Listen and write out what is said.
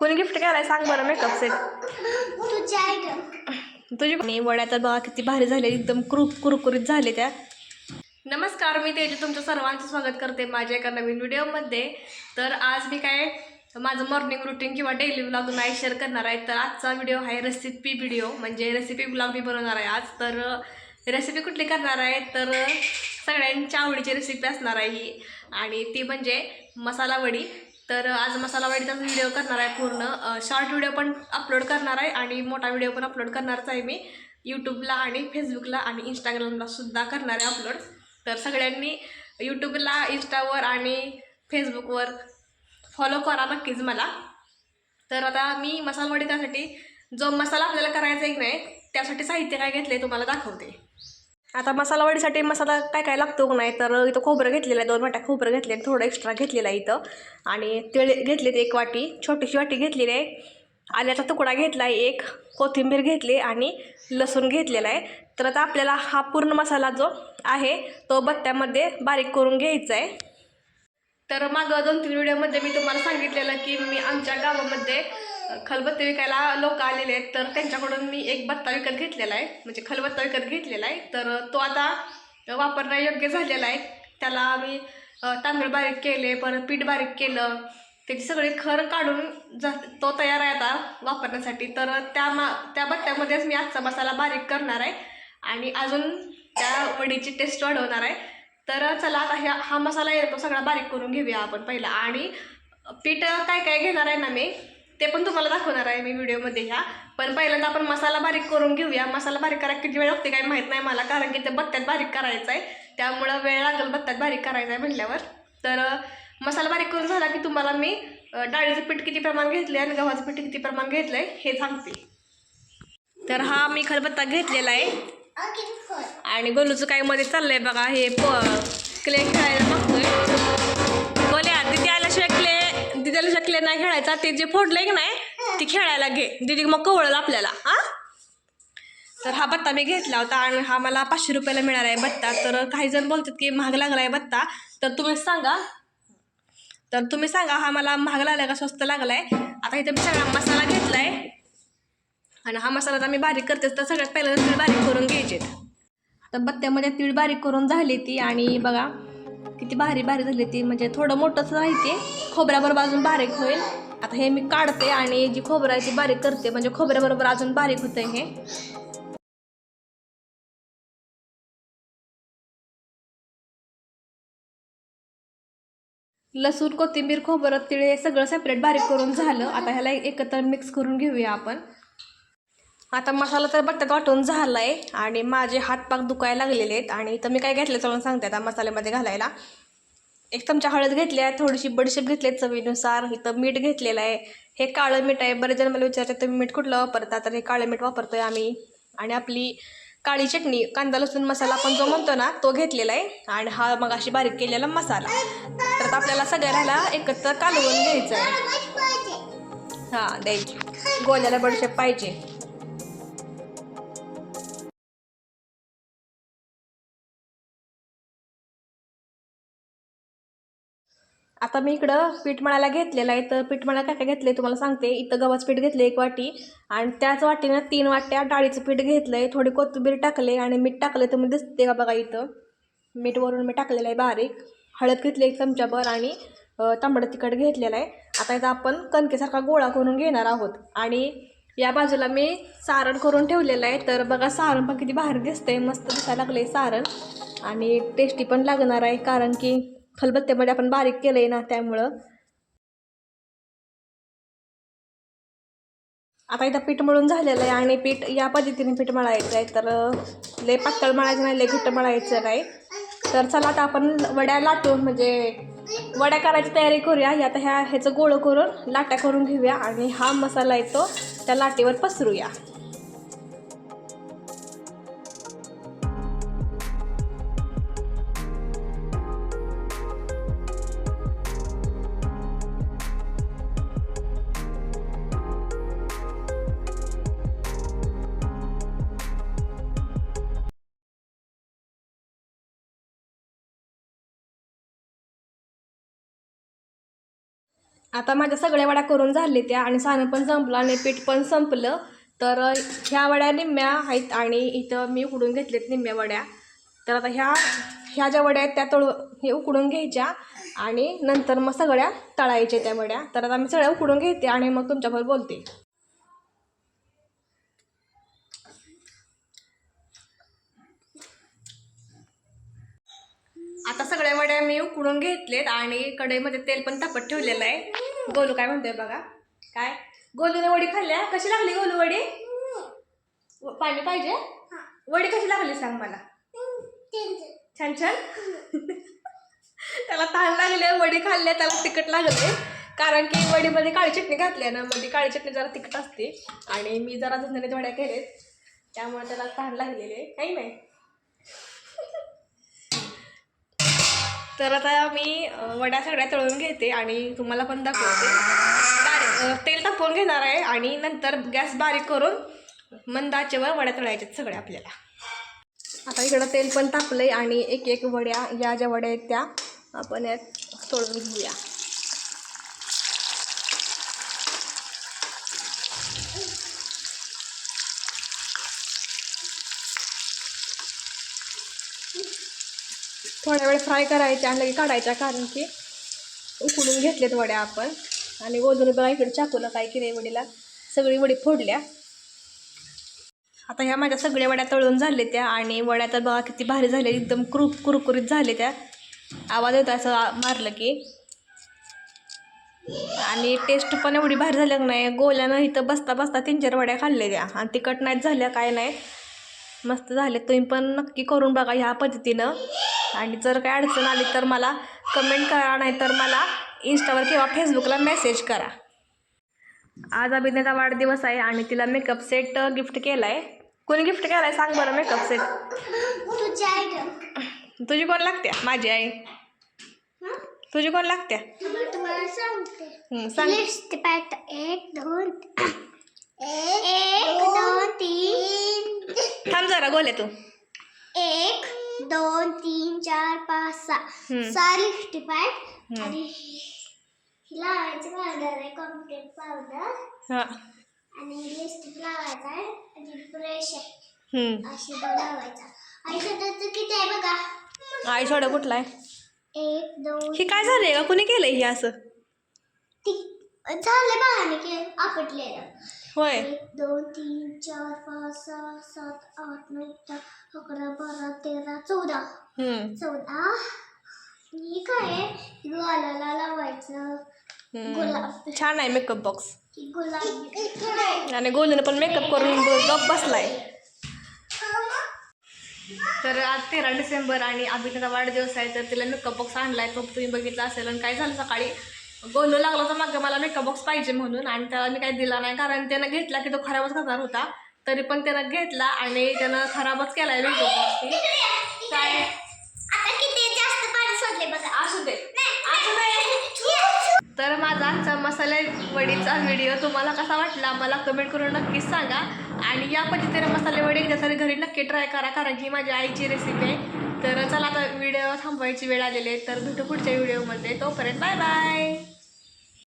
कोणी गिफ्ट केलाय सांग बरं मेकअप सेट तुझे आणि वड्या तर बघा किती भारी झाले एकदम कुरु कुरकुरीत झाले त्या. नमस्कार मी तेजू तुमचं सर्वांचं स्वागत करते माझ्या एका नवीन व्हिडिओमध्ये. तर आज मी काय माझं मॉर्निंग रुटीन किंवा डेली ब्लॉग नाही शेअर करणार आहे. तर आजचा व्हिडिओ आहे रेसिपी व्हिडिओ म्हणजे रेसिपी ब्लॉग मी बनवणार आहे आज. तर रेसिपी कुठली करणार आहे? तर सगळ्यांच्या आवडीची रेसिपी असणार आहे ही. आणि ती म्हणजे मसाला वडी. तर आज मसालावडीचा व्हिडिओ करणार आहे पूर्ण. शॉर्ट व्हिडिओ पण अपलोड करणार आहे आणि मोठा व्हिडिओ पण अपलोड करणारच आहे मी. यूट्यूबला आणि फेसबुकला आणि इंस्टाग्रामला सुद्धा करणार आहे अपलोड तर सगळ्यांनी यूट्यूबला इंस्टावर आणि फेसबुकवर फॉलो करा नक्कीच मला. तर आता मी मसालावडी त्यासाठी जो मसाला आपल्याला करायचा एक नाही त्यासाठी साहित्य काय घेतले तुम्हाला दाखवते. आता मसाला वडीसाठी मसाला काय काय लागतो का नाही तर इथं खोबरं घेतलेलं आहे दोन वाट्या खोबरं घेतले थोडं एक्स्ट्रा घेतलेलं आहे इथं. आणि तिळ घेतलेत एक वाटी छोटीशी वाटी घेतलेली आहे. आल्याचा तुकडा घेतला आहे एक कोथिंबीर घेतली आणि लसूण घेतलेला आहे. तर आता आपल्याला हा पूर्ण मसाला जो आहे तो बत्त्यामध्ये बारीक करून घ्यायचा आहे. तर मागं दोन तीन व्हिडिओमध्ये मी तुम्हाला सांगितलेलं की मी आमच्या गावामध्ये खलबत्ते विकायला लोक आलेले आहेत तर त्यांच्याकडून मी एक बत्ता विकत घेतलेला आहे. म्हणजे खलबत्ता विकत घेतलेला आहे. तर तो आता वापरणं योग्य झालेला आहे. त्याला आम्ही तांदूळ बारीक केले परत पीठ बारीक केलं. त्याची सगळी खर काढून जा तो तयार आहे आता वापरण्यासाठी. तर त्या मा त्या बत्त्यामध्येच मी आजचा मसाला बारीक करणार आहे. आणि अजून त्या वडीची टेस्ट वाढवणार आहे. तर चला आता ह्या हा मसाला येतो सगळा बारीक करून घेऊया आपण पहिला. आणि पीठ काय काय घेणार आहे ना मी? ते पण तुम्हाला दाखवणार आहे मी व्हिडिओमध्ये ह्या. पण पहिल्यांदा आपण मसाला बारीक करून घेऊया. मसाला बारीक करायला किती वेळ लागते काही माहीत नाही मला कारण की ते बत्त्यात बारीक करायचं आहे त्यामुळं वेळ लागेल बत्त्यात बारीक करायचं आहे म्हटल्यावर. तर मसाला बारीक करून झाला की तुम्हाला मी डाळीचं पीठ किती प्रमाण घेतले आणि गव्हाचं पीठ किती प्रमाण घेतलं आहे हे सांगते. तर हा मी खलबत्ता घेतलेला आहे. आणि गोलूचं काय मध्ये चाललंय बघा हे प क्ले खेळायला मागतोय. नाही खेळायचा ते जे फोडलंय की नाही ती खेळायला घे. दिदी मग कवळलं आपल्याला हा? तर हा बत्ता मी घेतला होता आणि हा मला पाचशे रुपयाला मिळाला आहे बत्ता. तर काही जण बोलतात की महाग लागला आहे बत्ता. तर तुम्ही सांगा. तर तुम्ही सांगा हा मला महाग लागला का स्वस्त लागला आहे आता इथे मी सगळा मसाला घेतला आहे आणि हा मसाला आता मी बारीक करते तर सगळ्यात पहिल्यांदा तीळ बारीक करून घ्यायचे आता बत्त्यामध्ये तीळ बारीक करून झाली ती आणि बघा किती भारी भारी झाली ती. म्हणजे थोडं मोठंच राहते खोबऱ्याबरोबर अजून बारीक होईल. आता हे मी काढते आणि जी खोबऱ्याची आहे ती बारीक करते. म्हणजे खोबऱ्याबरोबर अजून बारीक होतं हे. लसूण कोथिंबीर खोबरं तिळ हे सगळं सेपरेट बारीक करून झालं. आता ह्याला एकत्र मिक्स करून घेऊया आपण. आता मसाला तर बट्ट्यात वाटून झाला आहे आणि माझे हातपाक दुखायला लागलेले आहेत. आणि इथं मी काय घेतलं चढून सांगते आता मसाल्यामध्ये घालायला. एक चमचा हळद घेतली आहे थोडीशी बडीशेप घेतली आहे चवीनुसार. इथं मीठ घेतलेलं आहे. हे काळं मीठ आहे. बरेच जण मला विचारतात तुम्ही मीठ कुठलं वापरता? तर हे काळं मीठ वापरतो आहे आम्ही. आणि आपली काळी चटणी कांदा लसूण मसाला आपण जो म्हणतो ना तो घेतलेला आहे. आणि हा मग अशी बारीक केलेला मसाला. तर आपल्याला सगळ्याला एकत्र कालवून घ्यायचं आहे हां द्यायची. गोल्याला बडीशेप पाहिजे. आता मी इकडं पीठ मळायला घेतलेलं आहे. तर पीठ मळायला काय काय घेतलं आहे तुम्हाला सांगते. इथं गव्हाचं पीठ घेतलं एक वाटी. आणि त्याच वाटीनं तीन वाट्या डाळीचं पीठ घेतलं आहे थोडी कोथिंबीर टाकले आणि मीठ टाकलं तर मग दिसते का बघा इथं. मीठ वरून मी टाकलेलं आहे बारीक. हळद घेतली एक चमचाभर आणि तांबडं तिखट घेतलेलं आहे. आता याचा आपण कणकेसारखा गोळा करून घेणार आहोत. आणि या बाजूला मी सारण करून ठेवलेलं आहे. तर बघा सारण पण किती भारी दिसतंय. मस्त दिसायला लागलं आहे सारण. आणि टेस्टी पण लागणार आहे. कारण की खलबत्त्यामध्ये आपण बारीक केलं आहे ना त्यामुळं. आता एकदा पीठ मळून झालेलं आहे आणि पीठ या पद्धतीने पीठ मळायचं आहे. तर लय पातळ मळायचं नाही लय घट्ट मळायचं नाही. तर चला आता आपण वड्या लाटून म्हणजे वड्या करायची तयारी करूया. आता ह्या ह्याचं गोळं करून लाट्या करून घेऊया आणि हा मसाला येतो त्या लाटेवर पसरूया. आता माझ्या सगळ्या वड्या करून झाल्या त्या आणि सानं पण संपलं आणि पीठ पण संपलं. तर ह्या वड्या निम्म्या आहेत आणि इथं मी उकडून घेतलेत निम्म्या वड्या. तर आता ह्या ह्या ज्या वड्या आहेत त्या तळू हे उकडून घ्यायच्या आणि नंतर मग सगळ्या तळायच्या त्या वड्या. तर आता मी सगळ्या उकडून घेते आणि मग तुमच्याबरोबर बोलते. आता सगळ्या वड्या मी उकडून घेतलेत आणि कढईमध्ये तेल पण तापत ठेवलेलं आहे. गोलू काय म्हणतोय बघा? काय? गोलूने वडी खाल्ल्या? कशी लागली गोलू वडी? पाणी पाहिजे? वडी कशी लागली सांग मला. छान छान. त्याला ताण लागले वडी खाल्ल्या त्याला तिखट लागले. कारण की वडीमध्ये काळी चटणी घातली ना मध्ये काळी चटणी जरा तिखट असते. आणि मी जरा झणझणीत वड्या केलेत. त्यामुळे त्याला ताण लागलेले काही नाही? तर आता मी वड्या सगळ्या तळून घेते आणि तुम्हाला पण दाखवते. बारीक तेल तापवून घेणार आहे आणि नंतर गॅस बारीक करून मंद आचेवर वड्या तळायच्यात सगळ्या आपल्याला. आता इकडं तेल पण तापलंय आणि एक एक वड्या या ज्या वड्या आहेत त्या आपण यात तळून घेऊया. थोड्या वेळ फ्राय करायच्या आणि लगे काढायच्या कारण की उकडून घेतलेत वड्या आपण. आणि वजून बघा इकडे चाकूला काय केलं वडीला सगळी वडी फोडल्या. आता ह्या माझ्या सगळ्या वड्या तळून झाल्या त्या आणि वड्या तर बघा किती भारी झाल्या एकदम कुरुप कुरकुरीत झाले त्या. आवाज येतो असं मारलं की. आणि टेस्ट पण एवढी भारी झाल्या का नाही गोल्यानं इथं बसता बसता तीन चार वड्या खाल्ल्या त्या. आणि तिखट नाहीत झाल्या काय नाही. मस्त झाले तुम्ही पण नक्की करून बघा ह्या पद्धतीनं. आणि जर काय अडचण आली तर मला कमेंट करा नाही तर मला इंस्टावर किंवा फेसबुकला मेसेज करा. आज अभिनेता वाढदिवस आहे आणि तिला मेकअप सेट गिफ्ट केला आहे कोणी गिफ्ट केला आहे सांग बरं मेकअप सेट तुझी कोण लागते माझी आई. तुझी कोण लागते थांब जरा गोले तू. एक दोन तीन चार पाच सहा. हम्म. सहा हम्म. आणि लावायचं पावडर आहे कॉम्प्लेट पावडर हां. आणि लिस्ट लावायचा आहे आणि ब्रश आहे. हं. अशी दोन लावायचा आणि सध्याचं किती आहे बघा. आई सोडा कुठला आहे? एक दोन हे काय झालंय का कुणी केलंय हे असं? ती झालं बाळाने के आपटलेलं होय. एक दोन तीन चार पाच सहा सात आठ नऊ दहा अकरा बारा तेरा चौदा. चौदा? ही काय आहे? गालाला लावायचं. गुलाब. छान आहे मेकअप बॉक्स गुलाब. आणि गोलूने पण मेकअप करून ब- गप बसलाय. तर आज तेरा डिसेंबर आणि अभिनेता वाढदिवस आहे तर तिला मेकअप बॉक्स आणलाय. तो तुम्ही बघितला असेल. आणि काय झालं सकाळी? गोलू लागला तर मागं मला मेकअप बॉक्स पाहिजे म्हणून आणि त्याला मी काही दिला नाही. कारण त्यानं घेतला की तो खराबच करणार होता. तरी पण त्यानं घेतला आणि त्यानं खराबच केलाय मेकअप बॉक्स काय? असू दे. तर माझा आजचा मसाले वडीचा व्हिडिओ तुम्हाला कसा वाटला मला कमेंट करून नक्कीच सांगा. आणि या पद्धतीने मसाले वडी एकदा तरी घरी नक्की ट्राय करा कारण ही माझी आईची रेसिपी आहे. तर चला आता व्हिडिओ थांबवायची वेळ आलेली आहे. तर भेटू पुढच्या व्हिडिओमध्ये तोपर्यंत बाय बाय